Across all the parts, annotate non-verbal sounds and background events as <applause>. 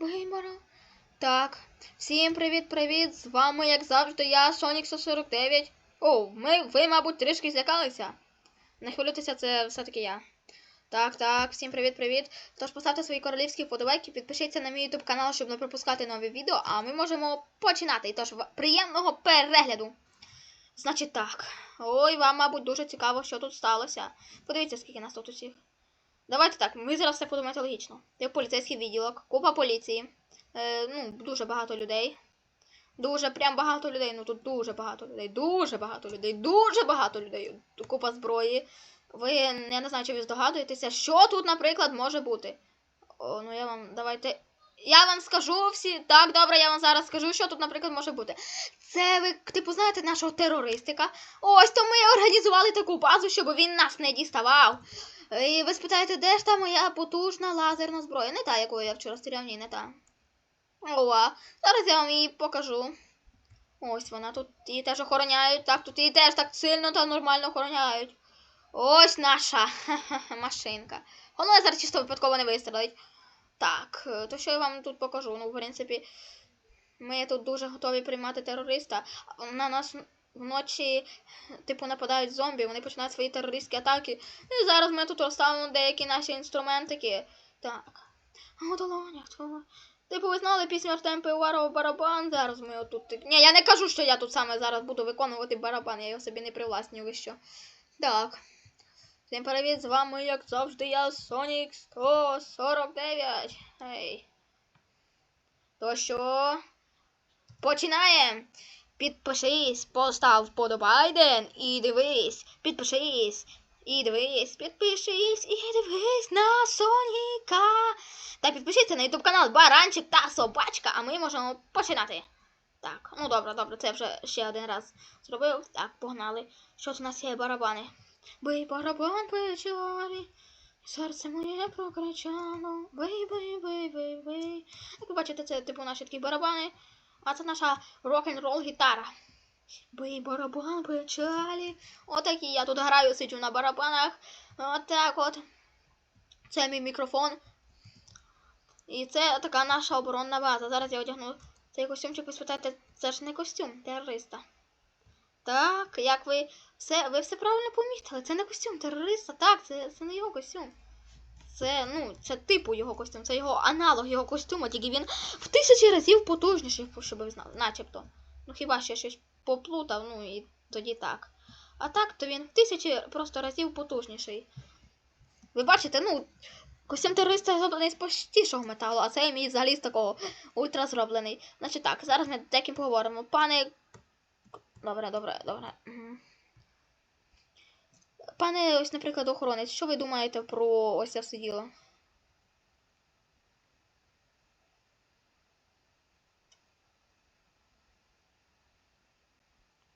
Вибора. Так, всім привіт-привіт! З вами, як завжди, я, Сонік 149. О, ми, ви, мабуть, трішки злякалися. Не хвилюйтеся, це все-таки я. Так, так, всім привіт-привіт. Тож поставте свої королівські вподобайки, підпишіться на мій YouTube канал, щоб не пропускати нові відео, а ми можемо починати. Тож, приємного перегляду. Значить так. Ой, вам, мабуть, дуже цікаво, що тут сталося. Подивіться, скільки нас тут усіх. Давайте так, ми зараз все подумаємо логічно. Є поліцейський відділок, купа поліції. Е, ну, дуже багато людей. Дуже прям багато людей. Ну тут дуже багато людей. Дуже багато людей. Дуже багато людей. Купа зброї. Ви я не знаю, чи ви здогадуєтеся, що тут, наприклад, може бути. О, ну я вам давайте. Я вам скажу всі. Так, добре, я вам зараз скажу, що тут, наприклад, може бути. Це ви, типу, знаєте, нашого терористика. Ось то ми організували таку базу, щоб він нас не діставав. І ви спитаєте, де ж та моя потужна лазерна зброя? Не та, якою я вчора стріляв, ні, не та. Ова, зараз я вам її покажу. Ось вона тут її теж охороняють. Так, тут її теж так сильно та нормально охороняють. Ось наша <laughs> машинка. Головне зараз чисто випадково не вистрелить. Так, е, то що я вам тут покажу? Ну, в принципі, ми тут дуже готові приймати терориста. На нас вночі, типу, нападають зомбі, вони починають свої терористські атаки. І зараз ми тут розставимо деякі наші інструментики. Так. А у долонях, то. Типу, ви знали пісню Артем Пивоваров барабан. Зараз ми отут. Ні, я не кажу, що я тут саме зараз буду виконувати барабан, я його собі не привласнюю, ви що. Так. Всім привіт, з вами, як завжди, я Сонік 149. Ей. То що? Починаємо. Підпишись, постав вподобайден і дивись. Підпишись. І дивись, підпишись і дивись на Соніка. Та підпишіться на YouTube канал Баранчик та Собачка, а ми можемо починати. Так, ну добре, добре, це вже ще один раз зробив. Так, погнали. Що у нас є барабани? Бий барабан печалі, серце моє прокричало. Бий, бий, бий, бий, бий. Як ви бачите, це типу наші такі барабани. А це наша рок-н-рол гітара. Бий барабан печалі. Отакі я тут граю, сиджу на барабанах. Отак от. Це мій мікрофон. І це така наша оборонна база. Зараз я одягну цей костюмчик, ви спитаєте, це ж не костюм терориста. Так, як ви все, ви все правильно помітили. Це не костюм терориста. Так, це, це не його костюм. Це, ну, це типу його костюм, це його аналог його костюму, тільки він в тисячі разів потужніший, щоб ви знали, начебто. Ну хіба ще щось поплутав, ну і тоді так. А так, то він в тисячі просто разів потужніший. Ви бачите, ну, костюм терориста зроблений з простішого металу, а цей мій взагалі з такого ультра зроблений. Значить так, зараз ми деким поговоримо. Пане. Добре, добре, добре. Мгм. Пане, ось, наприклад, охоронець, що ви думаєте про ось це все діло?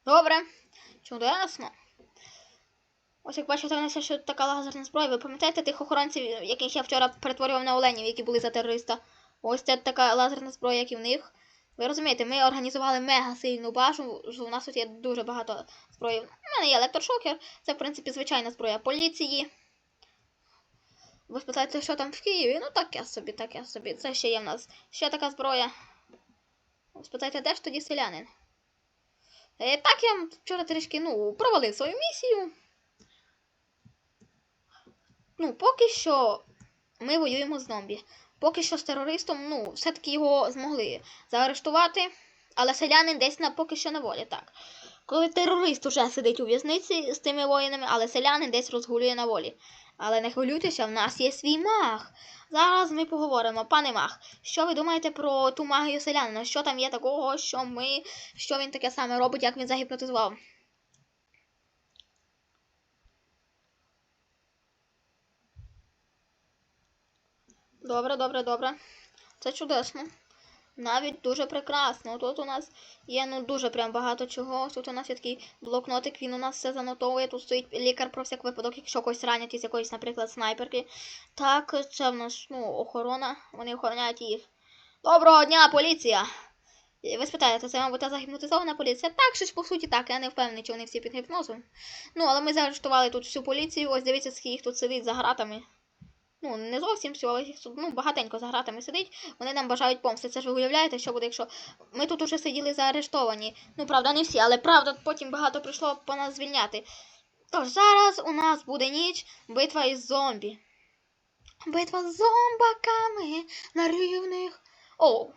Добре. Чудесно. Ось як бачите, у нас ще така лазерна зброя. Ви пам'ятаєте тих охоронців, яких я вчора перетворював на оленів, які були за терориста? Ось це така лазерна зброя, як і в них. Ви розумієте, ми організували мега сильну базу. У нас тут є дуже багато зброї. У мене є електрошокер. Це, в принципі, звичайна зброя поліції. Ви спитаєте, що там в Києві? Ну таке собі, таке собі. Це ще є в нас. Ще така зброя. Ви спитаєте, де ж тоді селянин? Е, так я вчора трішки ну, провалив свою місію. Ну, поки що ми воюємо з зомбі. Поки що з терористом, ну, все-таки його змогли заарештувати, але селянин десь на поки що на волі, так. Коли терорист уже сидить у в'язниці з тими воїнами, але селянин десь розгулює на волі. Але не хвилюйтеся, в нас є свій маг. Зараз ми поговоримо. Пане маг, що ви думаєте про ту магію селянина? Що там є такого, що ми, що він таке саме робить, як він загіпнотизував? Добре, добре, добре. Це чудесно. Навіть дуже прекрасно. Тут у нас є ну дуже прям багато чого. Тут у нас є такий блокнотик, він у нас все занотовує. Тут стоїть лікар про всяк випадок, якщо когось ранять із якоїсь, наприклад, снайперки. Так, це в нас ну, охорона. Вони охороняють їх. Доброго дня, поліція! Ви спитаєте, це, мабуть, та загіпнотизована поліція? Так, щось по суті так, я не впевнений, чи вони всі під гіпнозом. Ну, але ми заарештували тут всю поліцію. Ось дивіться, скільки їх тут сидить за гратами. Ну, не зовсім всю, але їх ну, багатенько за гратами сидить. Вони нам бажають помсти. Це ж ви уявляєте, що буде, якщо ми тут уже сиділи заарештовані. Ну, правда, не всі, але правда, потім багато прийшло по нас звільняти. Тож зараз у нас буде ніч, битва із зомбі. Битва з зомбаками на рівних. О,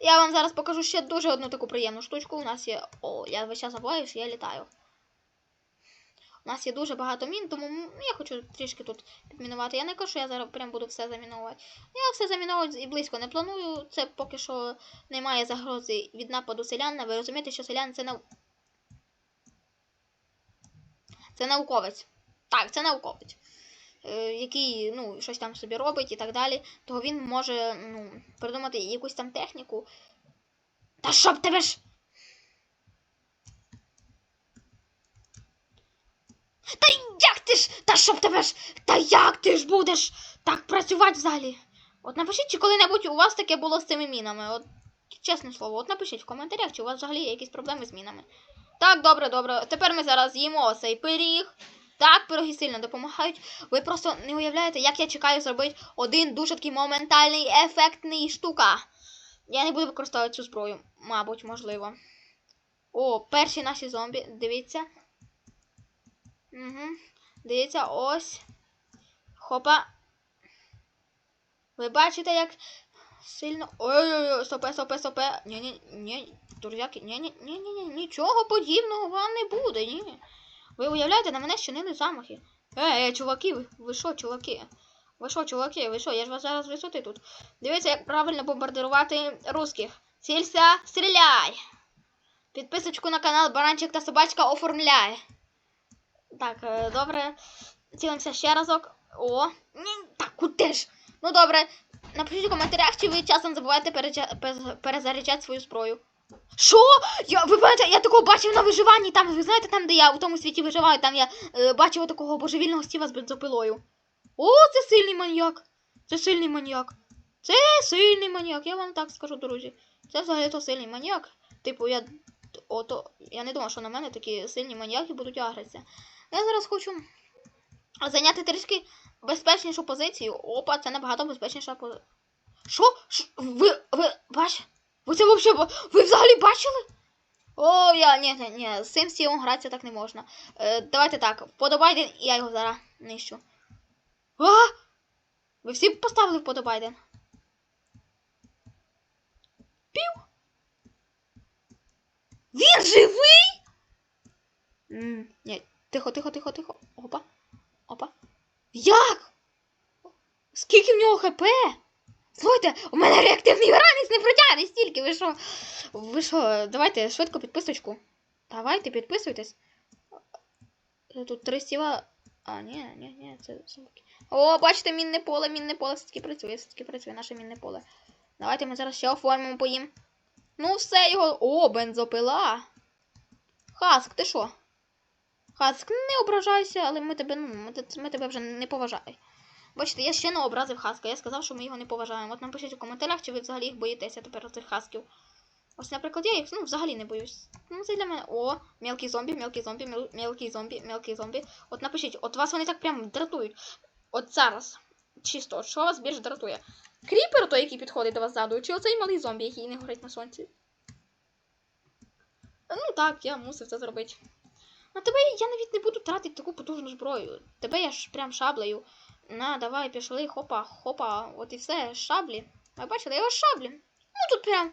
я вам зараз покажу ще дуже одну таку приємну штучку. У нас є. О, я весь час забуваю, що я літаю. У нас є дуже багато мін, тому я хочу трішки тут підмінувати. Я не кажу, що я зараз прям буду все замінувати. Я все заміновувати і близько не планую. Це поки що немає загрози від нападу селян. Ви розумієте, що селян це нау... Це науковець. Так, це науковець. Е, який ну, щось там собі робить і так далі, то він може ну, придумати якусь там техніку. Та щоб тебе ж. Та як ти ж? Та щоб тебе ж? Та як ти ж будеш так працювати в залі? От напишіть, чи коли-небудь у вас таке було з цими мінами. От, чесне слово, от напишіть в коментарях, чи у вас взагалі є якісь проблеми з мінами. Так, добре, добре. Тепер ми зараз їмо цей пиріг. Так, пироги сильно допомагають. Ви просто не уявляєте, як я чекаю зробити один дуже такий моментальний ефектний штука. Я не буду використовувати цю зброю, мабуть, можливо. О, перші наші зомбі. Дивіться. Угу. Дивіться, ось. Хопа. Ви бачите, як сильно. Ой-ой-ой, стопе, стопе, стопе. Ні-ні, ні, друзяки, ні-ні, ні-ні, нічого подібного вам не буде, ні. Ви уявляєте, на мене щинили замахи. Е, е, чуваки, ви- ви що, чуваки? Ви що, чуваки, ви що? Я ж вас зараз висоти тут. Дивіться, як правильно бомбардирувати русських. Цілься, стріляй! Підписочку на канал Баранчик та Собачка оформляй. Так, е, добре. Цілимося ще разок. О, ні, так, куди ж? Ну добре. Напишіть у коментарях, чи ви часом забуваєте перезаряджати свою зброю. Що? Я, ви пам'ятаєте, я такого бачив на виживанні. Там, ви знаєте, там, де я у тому світі виживаю, там я е, бачив такого божевільного стіва з бензопилою. О, це сильний маньяк. Це сильний маньяк. Це сильний маньяк, я вам так скажу, друзі. Це взагалі то сильний маньяк. Типу, я. Ото, я не думав, що на мене такі сильні маньяки будуть агритися. Я зараз хочу зайняти трішки безпечнішу позицію. Опа, це набагато безпечніша позиція. Що? Що? Ви. Ви. Бач? Ви це взагалі. Ви взагалі бачили? О, я. Ні, ні, ні, з цим стілом гратися так не можна. Е, давайте так, вподобайте, і я його зараз нищу. А! Ви всі поставили вподобайден? Пів. Він живий? М, ні, тихо, тихо, тихо, тихо. Опа. Опа. Як? Скільки в нього хп? Слухайте, у мене реактивний ранець не протягне стільки. Ви що? Ви що? Давайте швидко підписочку. Давайте, підписуйтесь. Е, Тут три стіла. А, ні, ні, ні, це собаки. О, бачите, мінне поле, мінне поле все-таки працює, все-таки працює наше мінне поле. Давайте ми зараз ще оформимо поїм. Ну, все його. О, бензопила. Хаск, ти що? Хаск, не ображайся, але ми тебе, ну, ми, ми тебе вже не поважаємо. Бачите, я ще не образив Хаска. Я сказав, що ми його не поважаємо. От напишіть у коментарях, чи ви взагалі їх боїтеся тепер цих хасків. Ось, наприклад, я їх ну, взагалі не боюсь. Ну, це для мене. О, мелкий зомбі, мелкий зомбі, мел- зомбі, мелкий зомбі. От напишіть, от вас вони так прям дратують. От зараз. Чисто, що вас більш дратує? Кріпер той, який підходить до вас ззаду, чи оцей малий зомбі, який не горить на сонці? Ну так, я мусив це зробити. На тебе я навіть не буду тратити таку потужну зброю. Тебе я ж прям шаблею. На, давай, пішли, хопа, хопа, от і все, шаблі. Ви бачили, я його шаблі. Ну тут прям.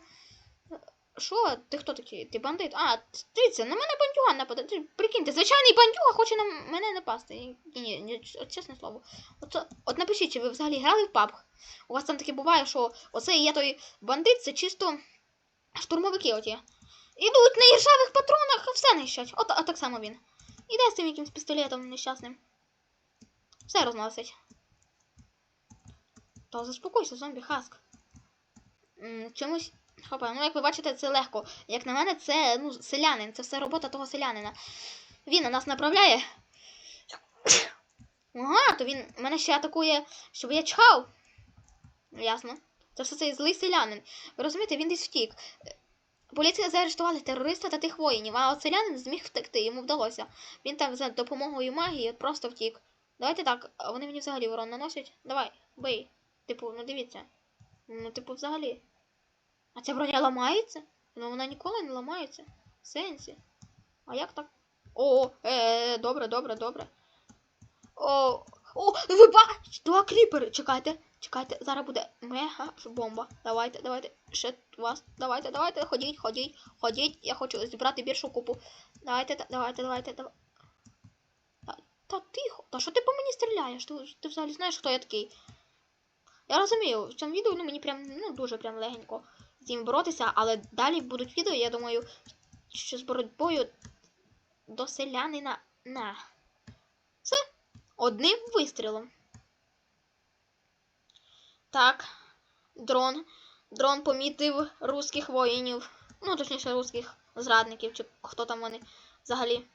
Що? Ти хто такий? Ти бандит? А, дивіться, на мене бандюга нападе. Прикиньте, звичайний бандюга хоче на мене напасти. Ні, ні, ні, от чесне слово. От, от напишіть, чи ви взагалі грали в PUBG? У вас там таке буває, що оцей є той бандит, це чисто штурмовики оті. Ідуть на іржавих патронах, все нищать. От, от так само він. Іде з тим якимсь пістолетом нещасним. Все розносить. То заспокойся, зомбі хаск. Чомусь. Хопа, ну як ви бачите, це легко. Як на мене, це ну, селянин, це все робота того селянина. Він на нас направляє. Ага, то він мене ще атакує, щоб я чхав. Ясно. Це все цей злий селянин. Ви розумієте, він десь втік. Поліція заарештувала терориста та тих воїнів, а от селянин зміг втекти, йому вдалося. Він там за допомогою магії просто втік. Давайте так, вони мені взагалі ворон наносять. Давай, Бий. Типу, ну дивіться. Ну, типу, взагалі. А ця броня ламається? Ну вона ніколи не ламається. В сенсі. А як так? О, е, добре, добре, добре. О, о, ви бачите, два кріпери. Чекайте, чекайте, зараз буде мега бомба. Давайте, давайте, ще вас. Давайте, давайте, ходіть, ходіть, ходіть. Я хочу зібрати більшу купу. Давайте, давайте, давайте, давайте. Та, та тихо. Та що ти по мені стріляєш? Ти, ти взагалі знаєш, хто я такий? Я розумію, в цьому відео ну, мені прям ну, дуже прям легенько з ним боротися, але далі будуть відео, я думаю, що з боротьбою до селянина на. Все. Одним вистрілом. Так. Дрон. Дрон помітив русських воїнів. Ну, точніше, русських зрадників, чи хто там вони взагалі.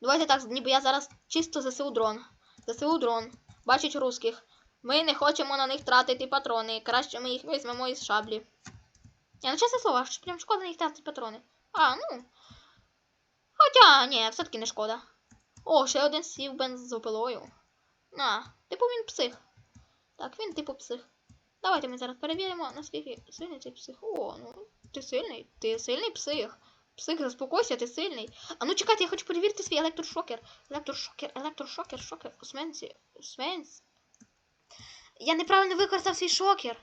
Давайте так, ніби я зараз чисто ЗСУ дрон. ЗСУ дрон. Бачить русських. Ми не хочемо на них тратити патрони. Краще ми їх візьмемо із шаблі. Я ну чесне слово, аж прям шкода на них тратити патрони. А, ну. Хоча, ні, все-таки не шкода. О, ще один сів бензопилою. На, типу він псих. Так, він типу псих. Давайте ми зараз перевіримо, наскільки сильний цей псих. О, ну, ти сильний. Ти сильний псих. Псих, заспокойся, ти сильний. А ну чекайте, я хочу перевірити свій електрошокер. Електрошокер, електрошокер, шокер. У Свенсі. Я неправильно використав свій шокер.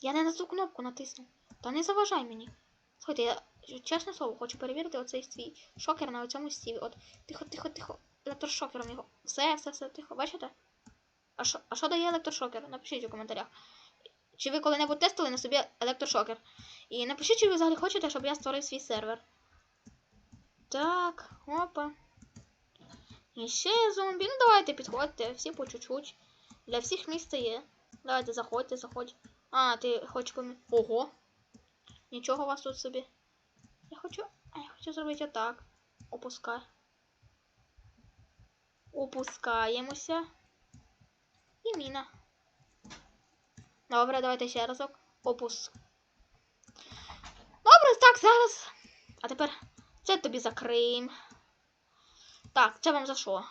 Я не на ту кнопку натиснув. Та не заважай мені. Слухайте, я чесне слово, хочу перевірити оцей свій шокер на цьому стіві. От тихо, тихо, тихо. Електрошокером його. Все, все, все, тихо, бачите? А що, а дає електрошокер? Напишіть у коментарях. Чи ви коли-небудь тестили на собі електрошокер? І напишіть, чи ви взагалі хочете, щоб я створив свій сервер. Так, опа. І ще зомбі. Ну давайте підходьте, всі по чуть-чуть. Для всіх місце є. Давайте заходьте, заходь. А, ти хочеш помі... Ого. Нічого у вас тут собі. Я хочу. А я хочу зробити отак. Опускай. Опускаємося. І міна. Добре, давайте ще разок. Опуск. Добре, так, зараз. А тепер це тобі закриємо. Так, це вам за що?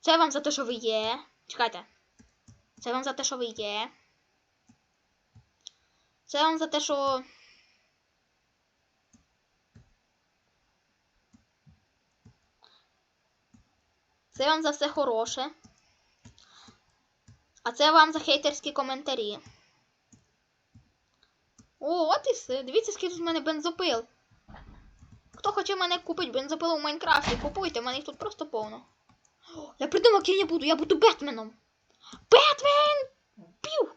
Це вам за те, що ви є. Чекайте. Це вам за те, що ви є. Це вам за те, що. Це вам за все хороше. А це вам за хейтерські коментарі. О, от і все. Дивіться, скільки тут в мене бензопил. Хто хоче мене купити бензопилу в Майнкрафті, купуйте, в мене їх тут просто повно. О, я придумав, ким я буду. Я буду Бетменом. Бетмен! Пів!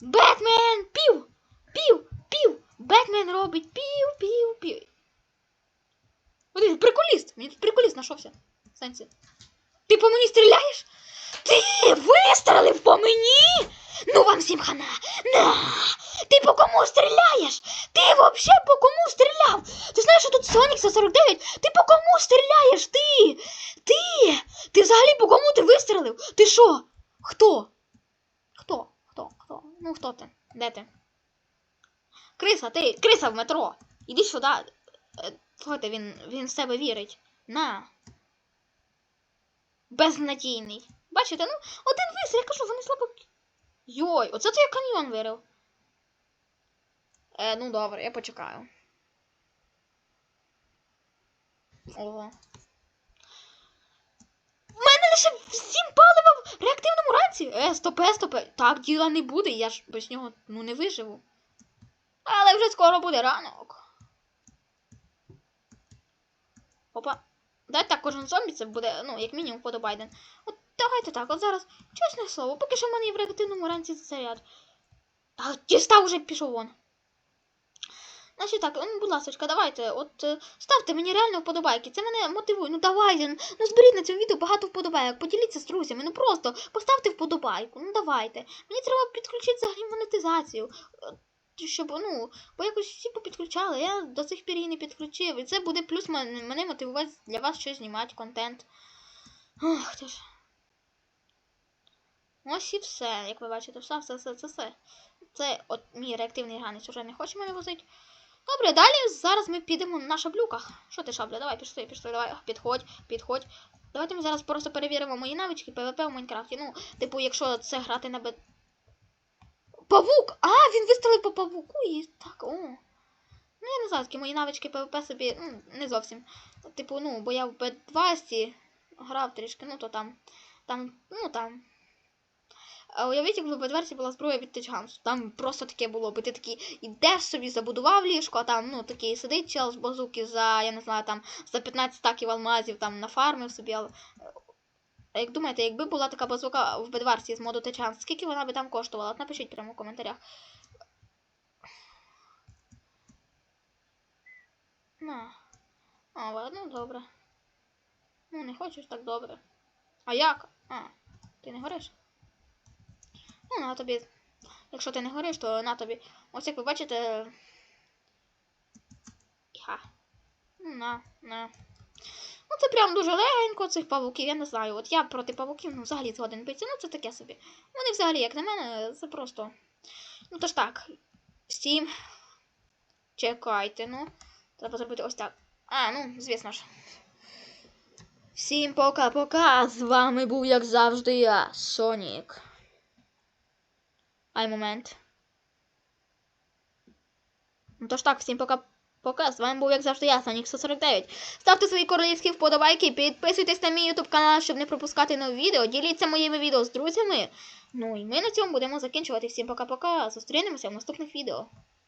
Бетмен! Пів! Пів! Пів! Бетмен робить пів, пів, пів. Один приколіст! Мені тут приколіст знайшовся. Сенсі. Ти по мені стріляєш? Ти вистрелив по мені? Ну вам всім хана. На! Ти по кому стріляєш? Ти вообще по кому стріляв? Ти знаєш, що тут Сонік 149? Ти по кому стріляєш? Ти? Ти? Ти взагалі по кому ти вистрелив? Ти що? Хто? Хто? Хто? Хто? Ну хто ти? Де ти? Криса, ти, криса в метро. Іди сюди. Е, Слухайте, він, він в себе вірить. На. Безнадійний. Бачите, ну, один вистріл, я кажу, вони слабо. Йой, оце то я каньйон вирив. Е, ну добре, я почекаю. Ого. У мене лише сім палива в реактивному ранці. Е, стопе, стопе. Так діла не буде, я ж без нього ну, не виживу. Але вже скоро буде ранок. Опа. Дайте так, кожен зомбі це буде, ну, як мінімум, подобайден. От давайте так, от зараз, чесне слово, поки що в мене є в реактивному ранці заряд. А дістав уже пішов вон. Значить так, будь ласка, давайте, от е, ставте мені реально вподобайки. Це мене мотивує. Ну давайте, ну зберіть на цьому відео багато вподобайок, поділіться з друзями. Ну просто поставте вподобайку. Ну давайте. Мені треба підключити взагалі монетизацію. е, Щоб, ну, бо якось всі попідключали, я до цих пір її не підключив. І це буде плюс мене мотивувати для вас щось знімати, контент. Ох, ти ж. Ось і все, як ви бачите, все, все, все, це все. Це от мій реактивний гранець уже не хоче мене возити. Добре, далі зараз ми підемо на шаблюках. Що ти, шабля? Давай, пішли, пішли, давай, підходь, підходь. Давайте ми зараз просто перевіримо мої навички ПВП в Майнкрафті. Ну, типу, якщо це грати на Б. Павук! А, він вистрелив по павуку і так, о. Ну, я не знаю, такі мої навички ПВП собі, ну, не зовсім. Типу, ну, бо я в Б20 грав трішки, ну то там. Там, ну там. А уявіть, якби в Бедверсі була зброя від Тичгансу. Там просто таке було, бо ти такий ідеш собі, забудував ліжко, а там, ну, такий сидить чел з базуки за, я не знаю, там, за 15 стаків алмазів там нафармив собі. Але... А як думаєте, якби була така базука в Бедварсі з моду Тичганс, скільки вона би там коштувала? От напишіть прямо в коментарях. На. А, ладно, добре. Ну, не хочеш, так добре. А як? А, ти не гориш? Ну, на тобі. Якщо ти не гориш, то на тобі. Ось як ви бачите. Ха. Ну, на, на. Ну, це прям дуже легенько цих павуків, я не знаю. От я проти павуків ну, взагалі згоден битися. Ну, це таке собі. Вони взагалі, як на мене, це просто. Ну, то ж так. Всім. Чекайте, ну. Треба зробити ось так. А, ну, звісно ж. Всім пока-пока. З вами був, як завжди, я, Сонік. Ай, момент. Ну тож так, всім пока-пока. З вами був, як завжди, я, Санік 149. Ставте свої королівські вподобайки, підписуйтесь на мій ютуб канал, щоб не пропускати нові відео. Діліться моїми відео з друзями. Ну і ми на цьому будемо закінчувати. Всім пока-пока. Зустрінемося в наступних відео.